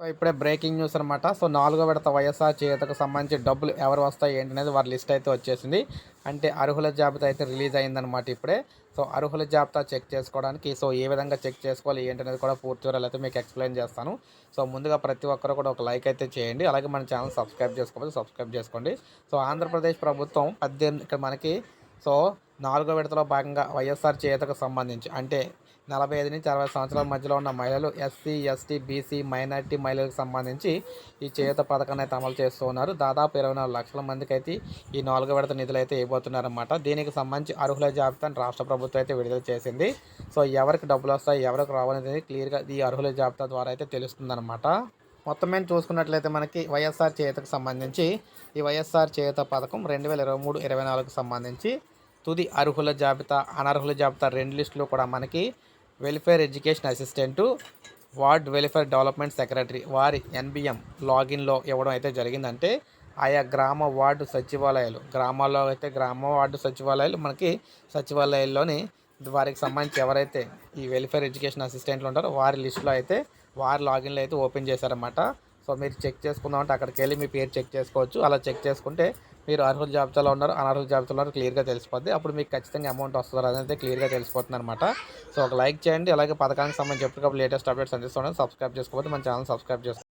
So ఇప్పుడే breaking news అనమాట so నాలుగో విడత వైఎస్ఆర్ చేతకు సంబంధించి డబ్బులు ఎవరు వస్తాయి ఏంటి అనేది వారి లిస్ట్ అయితే వచ్చేసింది. అంటే అర్హుల జాబితా అయితే రిలీజ్ అయిందనమాట ఇప్పుడే. సో అర్హుల జాబితా చెక్ చేసుకోవడానికి సో ఏ విధంగా చెక్ చేసుకోవాలి ఏంటి అనేది కూడా పూర్తి వివరాలు అయితే మీకు ఎక్స్ప్లెయిన్ చేస్తాను. సో ముందుగా ప్రతి ఒక్కరు కూడా ఒక లైక్ అయితే చేయండి. అలాగే మన ఛానల్ సబ్స్క్రైబ్ చేసుకోవాలి సబ్స్క్రైబ్ చేసుకోండి. సో ఆంధ్రప్రదేశ్ ప్రభుత్వం పద్దెనిమిది ఇక్కడ మనకి సో నాలుగో విడతలో భాగంగా వైఎస్ఆర్ చేతకు సంబంధించి అంటే నలభై ఐదు నుంచి అరవై సంవత్సరాల మధ్యలో ఉన్న మహిళలు ఎస్సీ ఎస్టీ బీసీ మైనార్టీ మహిళలకు సంబంధించి ఈ చేత పథకాన్ని అయితే అమలు చేస్తూ ఉన్నారు. దాదాపు ఇరవై నాలుగు లక్షల మందికి అయితే ఈ నాలుగో విడత నిధులు అయితే ఇవ్వబోతున్నారన్నమాట. దీనికి సంబంధించి అర్హుల జాబితాను రాష్ట్ర ప్రభుత్వం అయితే విడుదల చేసింది. సో ఎవరికి డబ్బులు వస్తాయి ఎవరికి రావాలనేది క్లియర్గా ఈ అర్హుల జాబితా ద్వారా అయితే తెలుస్తుందన్నమాట. మొత్తం మీద చూసుకున్నట్లయితే మనకి వైఎస్ఆర్ చేతకు సంబంధించి ఈ వైఎస్ఆర్ చేత పథకం రెండు వేల ఇరవై మూడు ఇరవై నాలుగుకు సంబంధించి తుది అర్హుల జాబితా అనర్హుల జాబితా రెండు లిస్టులు కూడా మనకి welfare education assistant ward welfare development secretary వారి ఎన్బిఎం లాగిన్లో ఇవ్వడం అయితే జరిగిందంటే ఆయా గ్రామ వార్డు సచివాలయాలు గ్రామాల్లో అయితే గ్రామ వార్డు సచివాలయాలు మనకి సచివాలయాల్లోని వారికి సంబంధించి ఎవరైతే ఈ వెల్ఫేర్ ఎడ్యుకేషన్ అసిస్టెంట్లు ఉంటారో వారి లిస్టులో అయితే వారి లాగిన్లో అయితే ఓపెన్ చేశారన్నమాట. సో మీరు చెక్ చేసుకుందామంటే అక్కడికి వెళ్ళి మీ పేరు చెక్ చేసుకోవచ్చు. అలా చెక్ చేసుకుంటే మీరు అర్హుల జాబితాలో ఉన్నారు అనర్హుల జాబితాలో ఉన్నారు క్లియర్గా తెలిసిపోద్ది. అప్పుడు మీకు ఖచ్చితంగా అమౌంట్ వస్తుందో అనేది క్లియర్గా తెలిసిపోతుంది అనమాట సో ఒక లైక్ చేయండి అలాగే పథకానికి సంబంధించి ఎప్పటికప్పుడు లేటెస్ట్ అప్డేట్స్ అందిస్తున్నాను సబ్స్క్రైబ్ చేసుకోకపోతే మన ఛానల్ సబ్స్క్రైబ్ చేసుకోండి